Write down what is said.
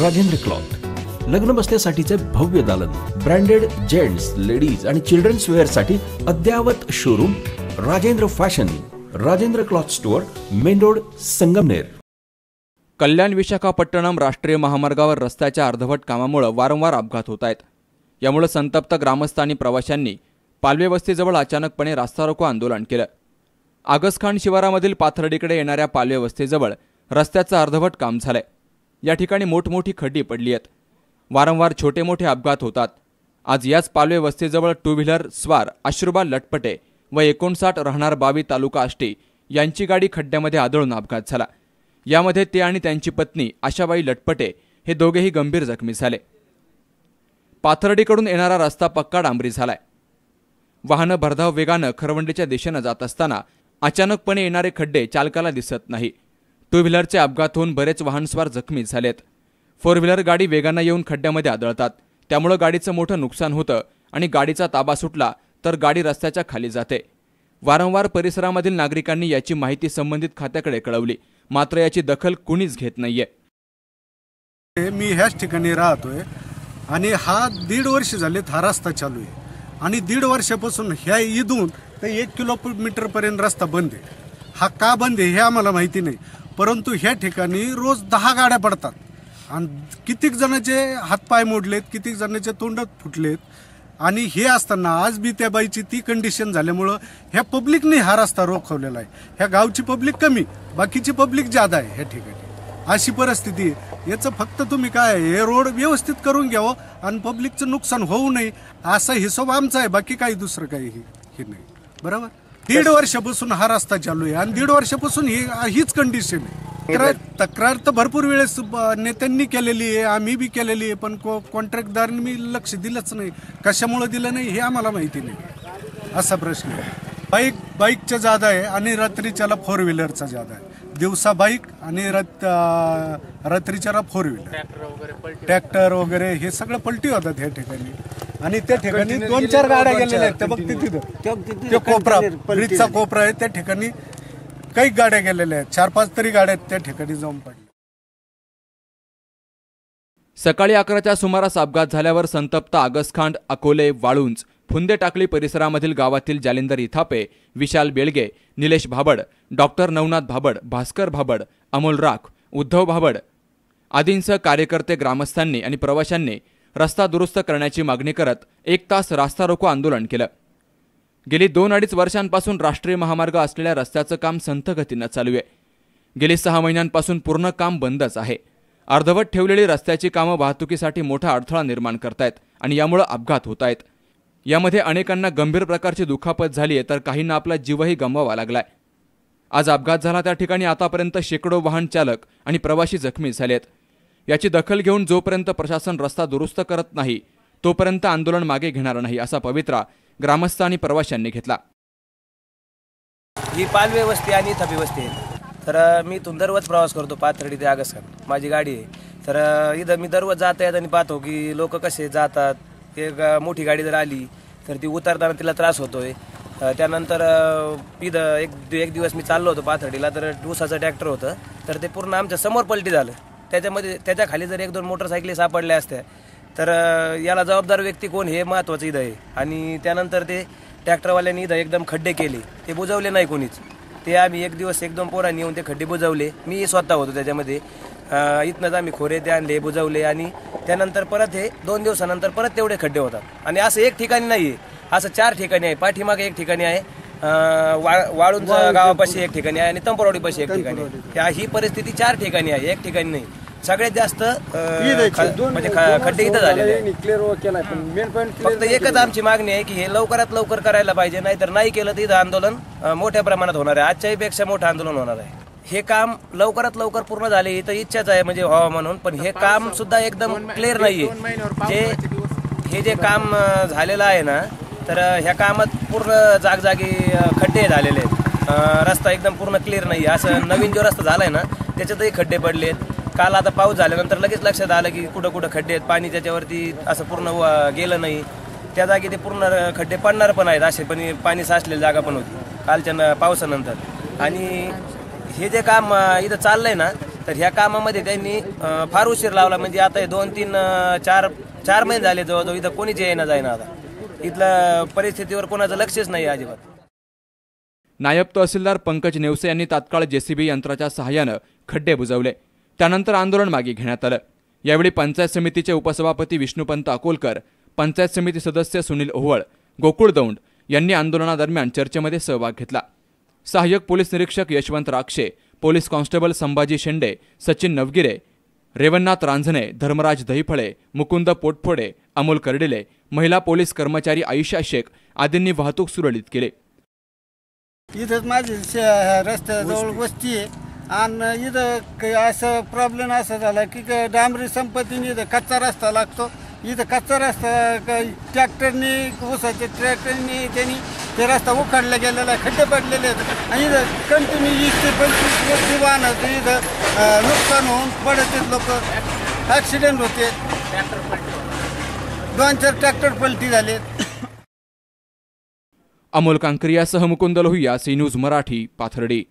Rajendra cloth. लग्न बसण्यासाठीचे भव्य दालन ब्रँडेड जेंट्स लेडीज आणि चिल्ड्रन्स वेअरसाठी अद्ययावत showroom Rajendra fashion Rajendra cloth store main road Sangamner. Kalyan Visakhapatnam राष्ट्रीय महामार्गावर रस्त्याच्या अर्धवट कामामुळे वारंवार अपघात होत आहेत. यामुळे संतप्त ग्रामस्थ आणि प्रवाशांनी पालवे वस्तीजवळ अचानकपणे रास्ता रोको आंदोलन केलं. आगसखान शिवारामधील पाथर्डीकडे येणाऱ्या पालवे वस्तीजवळ रस्त्याचं अर्धवट काम झालंय. या ठिकाणी मोठमोठी खड्डी पडली आहेत. वारंवार छोटे मोठे अपघात होतात. आज याच पालवे वस्तीजवळ टू व्हीलर स्वार अश्रुबा लटपटे व एकोणसाठ राहणार बावी तालुका आष्टी यांची गाडी खड्ड्यामध्ये आदळून अपघात झाला. यामध्ये ते आणि त्यांची पत्नी आशाबाई लटपटे हे दोघेही गंभीर जखमी झाले. पाथर्डीकडून येणारा रस्ता पक्का डांबरी झालाय. वाहनं भरधाव वेगानं खरवंडीच्या दिशेनं जात असताना अचानकपणे येणारे खड्डे चालकाला दिसत नाही. टू व्हीलरचे अपघात होऊन बरेच वाहनस्वार जखमी झालेत. फोर व्हीलर गाडी वेगानं येऊन खड्ड्यामध्ये आदळतात. त्यामुळं गाडीचं मोठं नुकसान होतं आणि गाडीचा ताबा सुटला तर गाडी रस्त्याच्या खाली जाते. वारंवार परिसरामधील नागरिकांनी याची माहिती संबंधित खात्याकडे कळवली. मात्र याची दखल कुणीच घेत नाहीये. मी ह्याच ठिकाणी राहतोय आणि हा दीड वर्ष झाले हा रस्ता चालू आहे. आणि दीड वर्षापासून ह्या इथून ते एक किलोमीटर पर्यंत रस्ता बंद आहे. हा का बंद आहे हे आम्हाला माहिती नाही. परंतु ह्या ठिकाणी रोज दहा गाड्या पडतात. आणि कितीक जणाचे हातपाय मोडलेत कितीक जणाचे तोंड फुटलेत आणि हे असताना आज बी त्या बाईची ती कंडिशन झाल्यामुळं ह्या पब्लिकने हा रस्ता रोखवलेला आहे. ह्या गावची पब्लिक कमी बाकीची पब्लिक जादा आहे ह्या ठिकाणी. अशी परिस्थिती आहे. याचं फक्त तुम्ही काय हे रोड व्यवस्थित करून घ्यावं आणि पब्लिकचं नुकसान होऊ नये असा हिशोब आमचा आहे. बाकी काही दुसरं काही हे हे नाही. बरोबर? दीड वर्षापासून हा रस्ता चालू आहे आणि दीड वर्षापासून ही हीच कंडिशन आहे. तक्रार तक्रार तर भरपूर वेळेस नेत्यांनी केलेली आहे आम्ही बी केलेली आहे पण को कॉन्ट्रॅक्टदारांनी मी लक्ष दिलंच नाही. कशामुळं दिलं नाही हे आम्हाला माहिती नाही. असा प्रश्न आहे. बाईक बाईकच्या जादा आहे आणि रात्रीच्याला फोर व्हीलरचा जादा आहे. दिवसा बाईक आणि रात रात्रीच्याला फोर व्हीलर ट्रॅक्टर वगैरे हे सगळं पलटी होतात ह्या ठिकाणी. आणि त्या ठिकाणी दोन चार गाड्या गेलेल्या आहेत. त्या बघ तिथं ते कोपरा ब्रिजचा कोपरा आहे त्या ठिकाणी काही गाड्या गेलेल्या आहेत. चार पाच तरी गाड्या आहेत त्या ठिकाणी जाऊन पडल्या. सकाळी अकराच्या सुमारास अपघात झाल्यावर संतप्त आगसखांड अकोले वाळुंज फुंदे टाकळी परिसरामधील गावातील जालिंदर इथापे विशाल बेळगे निलेश भाबड डॉक्टर नवनाथ भाबड भास्कर भाबड अमोल राख उद्धव भाबड आदींसह कार्यकर्ते ग्रामस्थांनी आणि प्रवाशांनी रस्ता दुरुस्त करण्याची मागणी करत एक तास रास्ता रोको आंदोलन केलं. गेली दोन अडीच वर्षांपासून राष्ट्रीय महामार्ग असलेल्या रस्त्याचं काम संथ गतीनं चालू आहे. गेली सहा महिन्यांपासून पूर्ण काम बंदच आहे. अर्धवट ठेवलेली रस्त्याची कामं वाहतुकीसाठी मोठा अडथळा निर्माण करतायत आणि यामुळं अपघात होत आहेत यामध्ये अनेकांना गंभीर प्रकारची दुखापत झाली आहे तर काहींना आपला जीवही गमवावा लागलाय. आज अपघात झाला त्या ठिकाणी आतापर्यंत शेकडो वाहन चालक आणि प्रवासी जखमी झाले आहेत याची दखल घेऊन जोपर्यंत प्रशासन रस्ता दुरुस्त करत नाही तोपर्यंत आंदोलन मागे घेणार नाही असा पवित्रा ग्रामस्थ आणि प्रवाशांनी घेतला. ही पालव्यवस्थे आणि थबी आहे. तर मी इथून दररोज प्रवास करतो पाथर्डी ते आगसखान माझी गाडी आहे. तर इथं मी दररोज जात येत आणि पाहतो की लोक कसे जातात. ते मोठी गाडी जर आली तर ती उतरताना तिला त्रास होतोय. त्यानंतर इथं एक एक दिवस मी चाललो होतो पाथर्डीला तर ऊसाचं ट्रॅक्टर होतं. तर ते पूर्ण आमच्यासमोर पलटी झालं. त्याच्यामध्ये त्याच्याखाली जर एक दोन मोटरसायकली सापडल्या असत्या तर याला जबाबदार व्यक्ती कोण हे महत्वाचं इथं आहे. आणि त्यानंतर ते ट्रॅक्टरवाल्यांनी इथं एकदम खड्डे केले. ते बुजवले नाही कोणीच. ते आम्ही एक दिवस एक दोन पोरांनी येऊन ते खड्डे बुजवले. मी स्वतः होतो त्याच्यामध्ये. इथनंच आम्ही खोरे ते आणले बुजवले. आणि त्यानंतर परत हे दोन दिवसानंतर परत तेवढे खड्डे होतात. आणि असं एक ठिकाणी नाही आहे असं चार ठिकाणी आहे. पाठीमागे एक ठिकाणी आहे. वा- वाळुंज गावापाशी एक ठिकाणी आहे आणि तंपरवाडीपाशी एक ठिकाणी आहे. ही परिस्थिती चार ठिकाणी आहे. एक ठिकाणी नाही. सगळ्यात जास्त अ, ख- म्हणजे ख- खड्डे इथं झालेले आहे. फक्त एकच आमची मागणी आहे की हे लवकरात लवकर करायला पाहिजे नाहीतर नाही केलं तर इथं आंदोलन अ, मोठ्या प्रमाणात होणार आहे. आजच्याही पेक्षा मोठं आंदोलन होणार आहे. हे काम लवकरात लवकर पूर्ण झाले ही तर इच्छाच आहे म्हणजे व्हावं म्हणून पण हे काम सुद्धा एकदम क्लिअर नाहीये. जे हे जे काम अ, झालेलं आहे ना तर अ, ह्या कामात पूर्ण जागजागी अ, खड्डे झालेले आहेत. अ, रस्ता एकदम पूर्ण क्लिअर नाही असं नवीन जो रस्ता झालाय ना त्याच्यातही खड्डे पडलेत. काल आता पाऊस झाल्यानंतर लगेच लक्षात आलं की कुठं कुठं खड्डे आहेत पाणी त्याच्यावरती असं पूर्ण व- गेलं नाही. त्या जागी ते पूर्ण खड्डे पडणार पण आहेत असे पण पाणी साचलेली जागा पण होती कालच्या न- पावसानंतर. आणि हे जे काम इथं चाललंय ना तर ह्या कामामध्ये त्यांनी फार उशीर लावला. म्हणजे आता हे दोन तीन चार चार महिने झाले जवळजवळ इथं कोणीच येईना जाईना आता. इथलं परिस्थितीवर कोणाचं लक्षच नाही अजिबात. नायब तहसीलदार पंकज नेवसे यांनी तात्काळ जेसीबी यंत्राच्या सहाय्यानं खड्डे बुजवले. त्यानंतर आंदोलन मागे घेण्यात आलं. यावेळी पंचायत समितीचे उपसभापती विष्णुपंत अकोलकर पंचायत समिती सदस्य सुनील ओहळ गोकुळ दौंड यांनी आंदोलनादरम्यान चर्चेमध्ये सहभाग घेतला. सहाय्यक पोलीस निरीक्षक यशवंत राक्षे पोलीस कॉन्स्टेबल संभाजी शेंडे सचिन नवगिरे रेवन्नाथ रांझणे धर्मराज दहीफळे मुकुंद पोटफोडे अमोल कर्डिले महिला पोलीस कर्मचारी आयुषा शेख आदींनी वाहतूक सुरळीत केली. इथंच माझी रस्त्याजवळ वस्ती आहे. आणि इथं काही असं प्रॉब्लेम असा झाला की क- डांबरी संपत्तीने इथं कच्चा रस्ता लागतो. इथं कच्चा रस्ता ट्रॅक्टरनी ऊसाच्या ट्रॅक्टरनी त्यांनी ते रस्ता उखडला गेलेला आहे खड्डे पडलेले आहेत. आणि इथं कंटिन्यू वीस ते पंचवीस वर्षी वाहनाचं इथं अं, नुकसान होऊन पडत आहेत लोक. ॲक्सिडेंट होते. दोन चार ट्रॅक्टर पलटी झालेत अमोल कांकरियासह मुकुंद लोहिया सी न्यूज मराठी पाथर्डी.